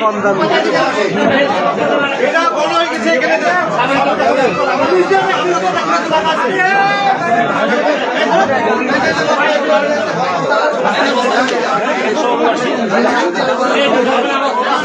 কম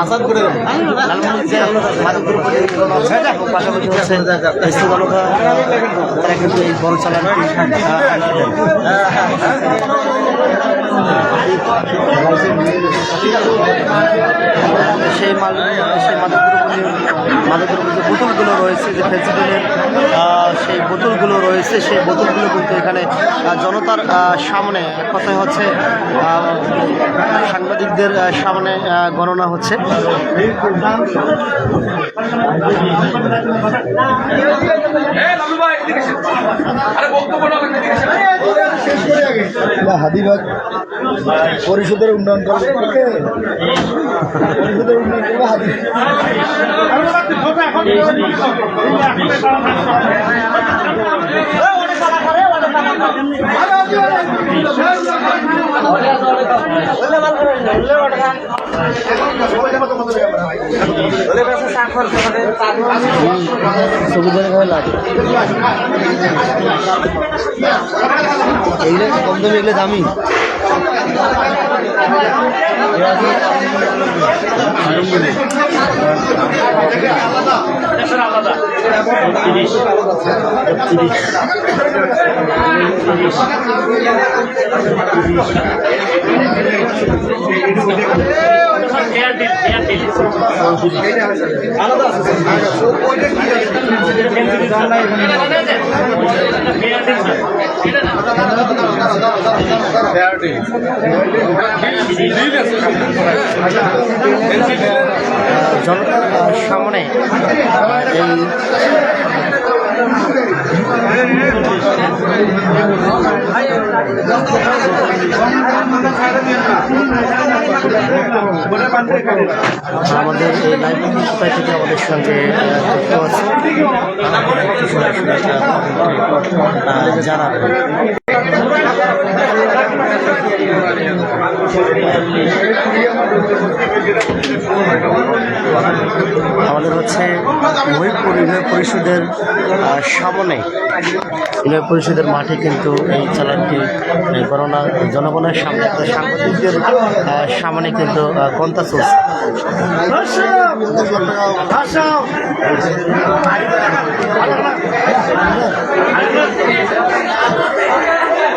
আজাদ করে পাশাপাশি হচ্ছে ইস্তুবালকা তারা কিন্তু এই বড় চালানটি সেই মাল সেই মাদকদ্রব্য মাদকদ্রব্য যে বোতলগুলো রয়েছে যে ফেন্সিডিলের সেই বোতলগুলো রয়েছে সেই বোতলগুলো কিন্তু এখানে জনতার সামনে এক কথায় হচ্ছে সাংবাদিকদের সামনে গণনা হচ্ছে। হাদিবাগ পরিষদের উন্নয়ন করবে পরিষদের উন্নয়ন করবে লাগে এইগুলো কম দামি এগুলো দামি। Thank you. আলাদা আছে ওইটা কি আছে জনতার সামনে এই আমাদের এই লাইভ কোথায় থেকে আমাদের সঙ্গে যুক্ত আছে জানাবেন। আমাদের হচ্ছে মহিপুর ইউনিয়ন পরিষদের সামনে ইউনিয়ন পরিষদের মাঠে কিন্তু এই এই গণনা জনগণের সামনে, একটা সাংবাদিকদের সামনে কিন্তু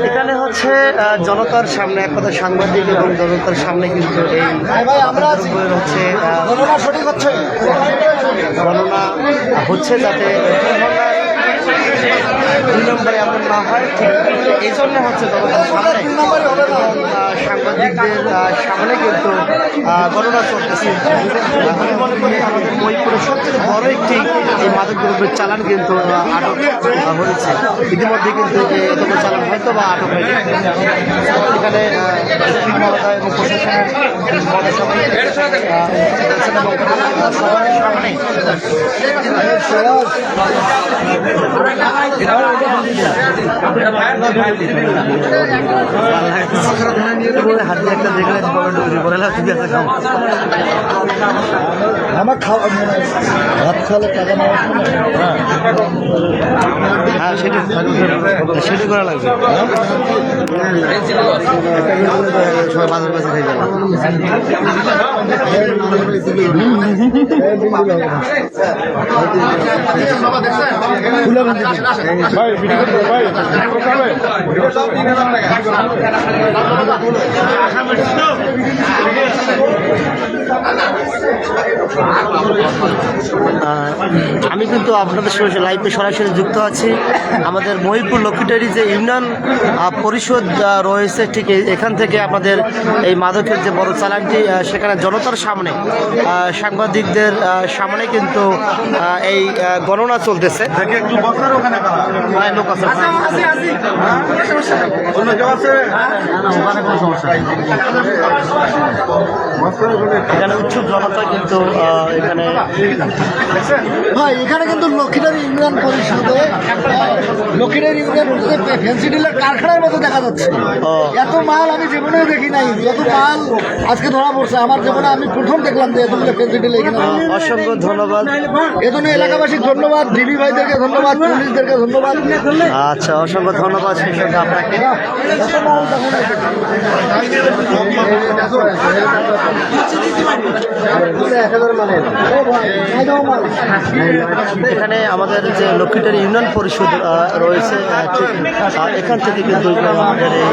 এখানে হচ্ছে জনতার সামনে এক কথা সাংবাদিক এবং জনতার সামনে কিন্তু এই হচ্ছে গণনা হচ্ছে যাতে দুই নম্বরে এমন না হয় ঠিক এই জন্য হচ্ছে জনতার সামনে তিন নম্বরই হবে না। আহ, সাংবাদিকদের সামনে কিন্তু গণনা চলতেছে। আমি মনে করি আমাদের মহিপুরের সবচেয়ে বড় একটি এই মাদক দ্রব্যের চালান কিন্তু আটক হয়েছে। ইতিমধ্যে কিন্তু এতগুলো চালান হয়তো বা আটক হয়ে গেছে এখানে এবং প্রশাসনের সবার সামনে। হাতে একটা আমার খাওয়া ভাত খাওয়ালে টাকা নেওয়া যাবে আমি কিন্তু আপনাদের সঙ্গে লাইভে সরাসরি যুক্ত আছি। আমাদের মহিপুর লক্ষ্মীটারি যে ইউনিয়ন পরিষদ রয়েছে ঠিক এখান থেকে আমাদের এই মাদকের যে বড় চালানটি সেখানে জনতার সামনে সাংবাদিকদের সামনে কিন্তু এই গণনা চলতেছে। একটু বসার ওখানে কারা। প্রায় লোক আছে। অন্য কেউ আছে? এখানে উৎসুক জনতা কিন্তু এখানে ভাই এখানে কিন্তু লক্ষ্মীদারি ইউনিয়ন পরিষদে লক্ষ্মীদারি ইউনিয়ন ফ্যান্সি ডিলার কারখানার মতো দেখা যাচ্ছে। এত মাল আমি জীবনেও দেখি নাই যত মাল আজকে ধরা পড়ছে। আমার জীবনে আমি প্রথম দেখলাম যে এতগুলো ফ্যান্সি ডিলার এখানে। অসংখ্য ধন্যবাদ। এজন্য এলাকাবাসীর ধন্যবাদ ডিবি ভাইদেরকে ধন্যবাদ পুলিশদেরকে ধন্যবাদ। আচ্ছা অসংখ্য ধন্যবাদ আপনাকে। এত। এখানে আমাদের যে লক্ষ্মীটারি ইউনিয়ন পরিষদ রয়েছে এখান থেকে কিন্তু আমাদের এই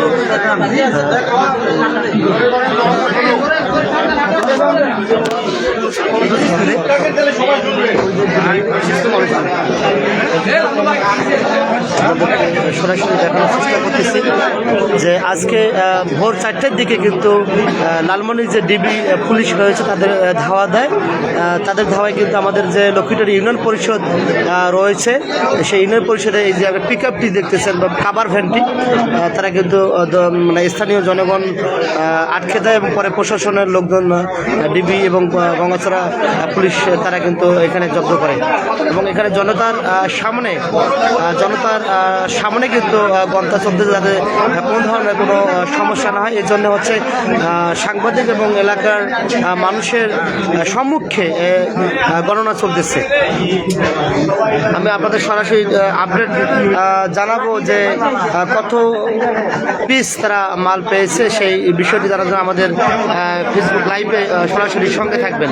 সরাসরি দেখানোর চেষ্টা করতেছি যে আজকে ভোর চারটের দিকে কিন্তু লালমনির যে ডিবি পুলিশ রয়েছে তাদের ধাওয়া দেয়। তাদের ধাওয়ায় কিন্তু আমাদের যে লক্ষ্মীটারি ইউনিয়ন পরিষদ রয়েছে সেই ইউনিয়ন পরিষদে এই যে পিক আপটি দেখতেছেন বা কাবার ভ্যানটি তারা কিন্তু মানে স্থানীয় জনগণ আটকে দেয় এবং পরে প্রশাসনের লোকজন ডিবি এবং আহ, আহ, পুলিশ তারা কিন্তু এখানে জব্দ করে। এবং এখানে জনতার সামনে জনতার সামনে কিন্তু গন্তা চলতে যাতে কোনো ধরনের কোনো সমস্যা না হয়। এই জন্য হচ্ছে সাংবাদিক এবং এলাকার মানুষের সম্মুখে গণনা চলতেছে। আমি আপনাদের সরাসরি আপডেট জানাব যে কত পিস তারা মাল পেয়েছে। সেই বিষয়টি তারা আমাদের ফেসবুক লাইভে সরাসরি সঙ্গে থাকবেন।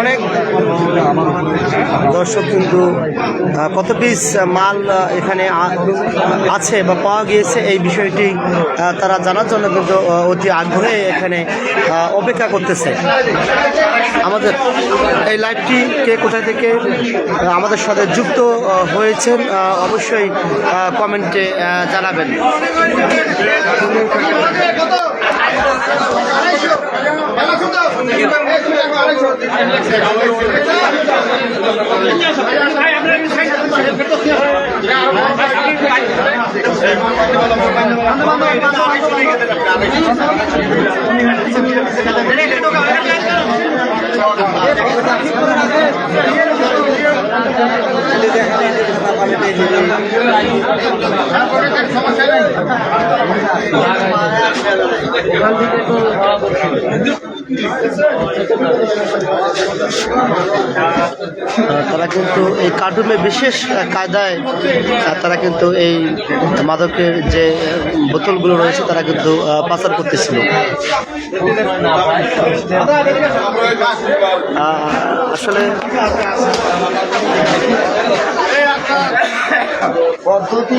অনেক দর্শক কিন্তু কত পিস মাল এখানে আছে বা পাওয়া গিয়েছে এই বিষয়টি তারা জানার জন্য কিন্তু অতি আগ্রহে এখানে অপেক্ষা করতেছে। আমাদের এই লাইভটি কে কোথায় থেকে আমাদের সাথে যুক্ত হয়েছেন অবশ্যই কমেন্টে জানাবেন। আহ, তারা কিন্তু এই কার্টুনে বিশেষ কায়দায় তারা কিন্তু এই মাদকের যে বোতলগুলো রয়েছে, তারা কিন্তু পাচার করতেছিল। আসলে পদ্ধতি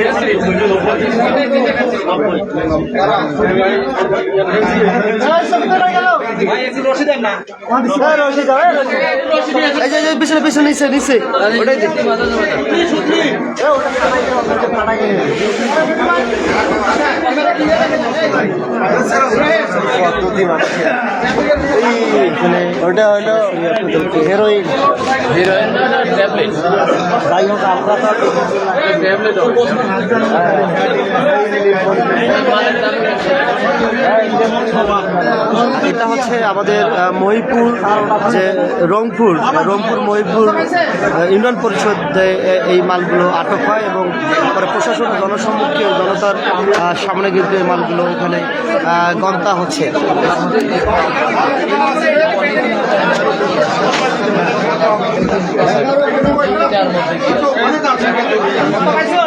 পিছনে পিছনে নিচে নিচে ওটাই ওটা হলো হেরোইন হিরোইন ট্যাবলেট যাই হোক আমরা তো ট্যাবলেট এটা হচ্ছে আমাদের মহিপুর যে রংপুর রংপুর, মহিপুর ইউনিয়ন পরিষদ এই মালগুলো আটক হয় এবং পরে প্রশাসন জনসম্মুখে জনতার সামনে কিন্তু এই মালগুলো এখানে গন্তা হচ্ছে।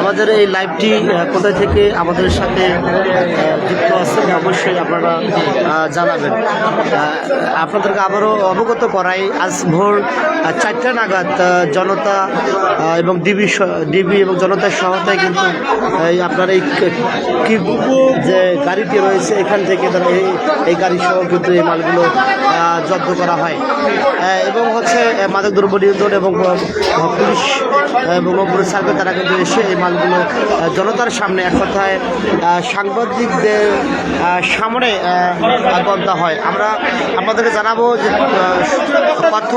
আমাদের এই লাইভটি কোথায় থেকে আমাদের সাথে যুক্ত আছে অবশ্যই আপনারা জানাবেন। আপনাদেরকে আবারও অবগত করাই, আজ ভোর চারটা নাগাদ জনতা এবং ডিবি ডিবি এবং জনতার সহায়তায় কিন্তু এই আপনার এই ক- যে গাড়িটি রয়েছে, এখান থেকে তারা এই গাড়ি সহ কিন্তু এই মালগুলো জব্দ করা হয়। এবং হচ্ছে মাদক দ্রব্য নিয়ন্ত্রণ এবং পুলিশ পুলিশ সার্কেল তারা কিন্তু এসে এই মালগুলো জনতার সামনে এক কথায় সাংবাদিকদের সামনে গন্তা হয়। আমরা আপনাদেরকে জানাব যে কত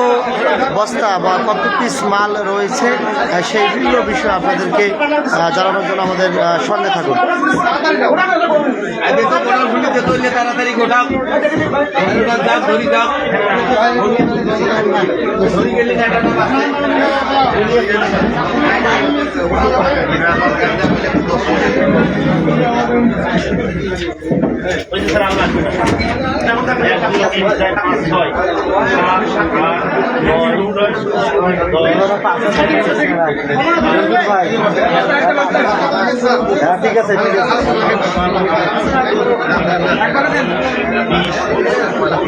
বস্তা বা কত পিস মাল রয়েছে সেই বিভিন্ন বিষয় আপনাদেরকে জানানোর জন্য আমাদের সঙ্গে থাকুন। তাড়াতাড়ি গোটা ধরি ঠিক আছে ঠিক আছে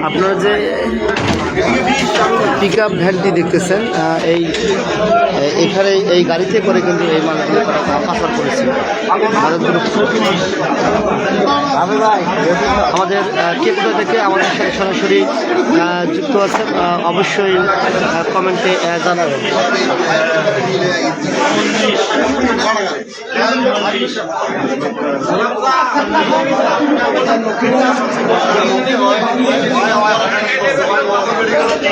আপনারা যে পিক আপ ভ্যানটি দেখতেছেন এই এখানে এই গাড়িতে করে কিন্তু এই মালগুলো পাচার করেছে। আমাদের কে থেকে আমাদের সাথে সরাসরি যুক্ত আছেন অবশ্যই কমেন্টে জানাবেন।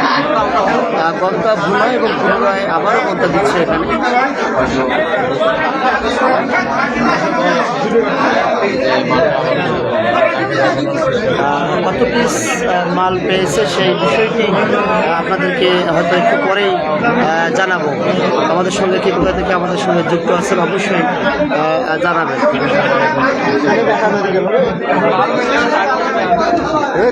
আহ, গন্তা ভুলা এবং পুনরায় আবারও গন্তা দিচ্ছে এখানে। কত পিস মাল পেয়েছে সেই বিষয়টি আপনাদেরকে হয়তো একটু পরেই জানাব। আমাদের সঙ্গে কি কোথা থেকে আমাদের সঙ্গে যুক্ত আছেন অবশ্যই জানাবেন।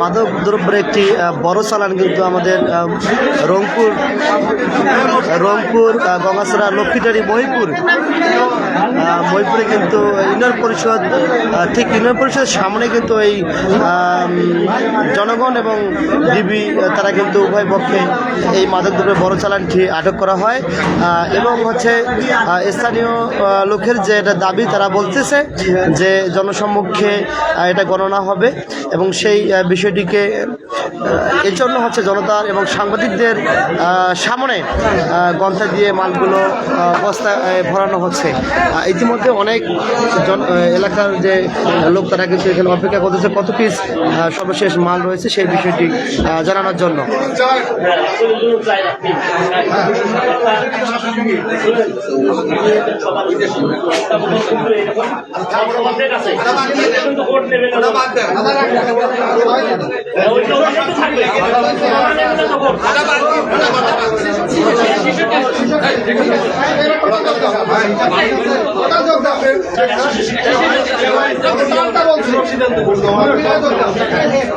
মাদক দ্রব্যের একটি বড় চালান কিন্তু আমাদের রংপুর রংপুর গঙ্গাছড়া, লক্ষ্মীটারি, মহিপুর। মহিপুরে কিন্তু ইউনিয়ন পরিষদ ঠিক ইউনিয়ন পরিষদের সামনে কিন্তু এই জনগণ এবং ডিবি তারা কিন্তু উভয় পক্ষে এই মাদক দ্রব্যের বড় চালানটি আটক করা হয়। এবং হচ্ছে স্থানীয় লোকের যে এটা দাবি তারা বলতেছে যে জনসম্মুখে এটা গণনা হবে এবং সেই বিষয়টিকে এর জন্য হচ্ছে জনতার এবং সাংবাদিকদের সামনে গন্থা দিয়ে মালগুলো আহ, ভরানো হচ্ছে। ইতিমধ্যে অনেক জন এলাকার যে লোক তারা কিন্তু এখানে অপেক্ষা করতেছে কত পিস সর্বশেষ মাল রয়েছে সেই বিষয়টি জানানোর জন্য।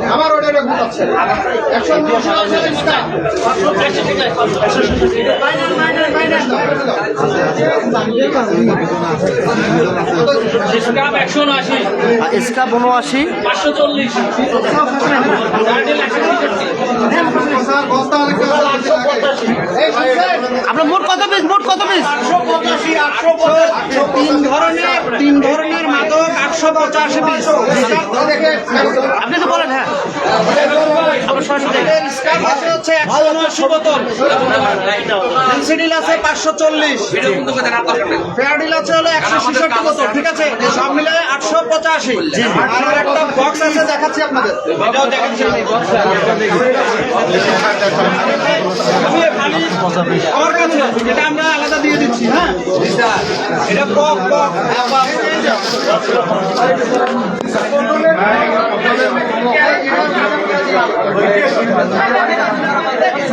আমার ওটা একশো স্ক্রাব একশো আশি এসকা উনআশি। পাঁচশো চল্লিশ। আপনার মোট কত পিস মোট কত পিস তিন ধরনের তিন ধরনের মাদক আটশো পঁচাশি পিস আপনি তো বলেন হ্যাঁ। হচ্ছে একশো উনআশি বোতল। আছে পাঁচশো চল্লিশ। ফেয়ারডিল আছে হলো একশো ছেষট্টি বোতল ঠিক আছে? সব মিলে আটশো পঁচাশি। আর একটা বক্স আছে দেখাচ্ছি আপনাদের। আমার কাছে এটা আমরা আলাদা দিয়ে দিচ্ছি হ্যাঁ? এটা এ-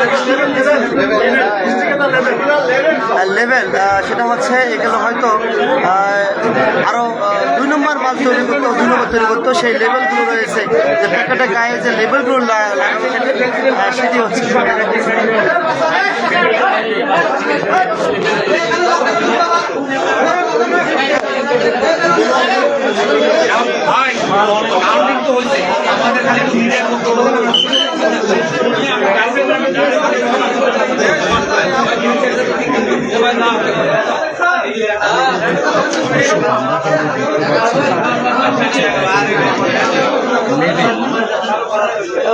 Arkadaşlarım kadar. Evet. লেভেল সেটা হচ্ছে এগুলো হয়তো আহ, আরও দুই নম্বর মাল তৈরি করতো দুই নম্বর তৈরি করতো সেই লেভেলগুলো রয়েছে। যে প্যাকেটে গায়ে যে লেভেলগুলো সেটি হচ্ছে আমাদের খালি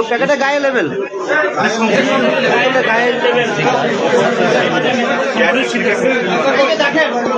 প্যাকেটে গায়ে লেভেল গায়ে লেভেল এই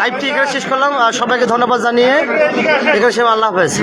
লাইভটি এখানে শেষ করলাম। সবাইকে ধন্যবাদ জানিয়ে এখানে সে আল্লাহ হাফেজ।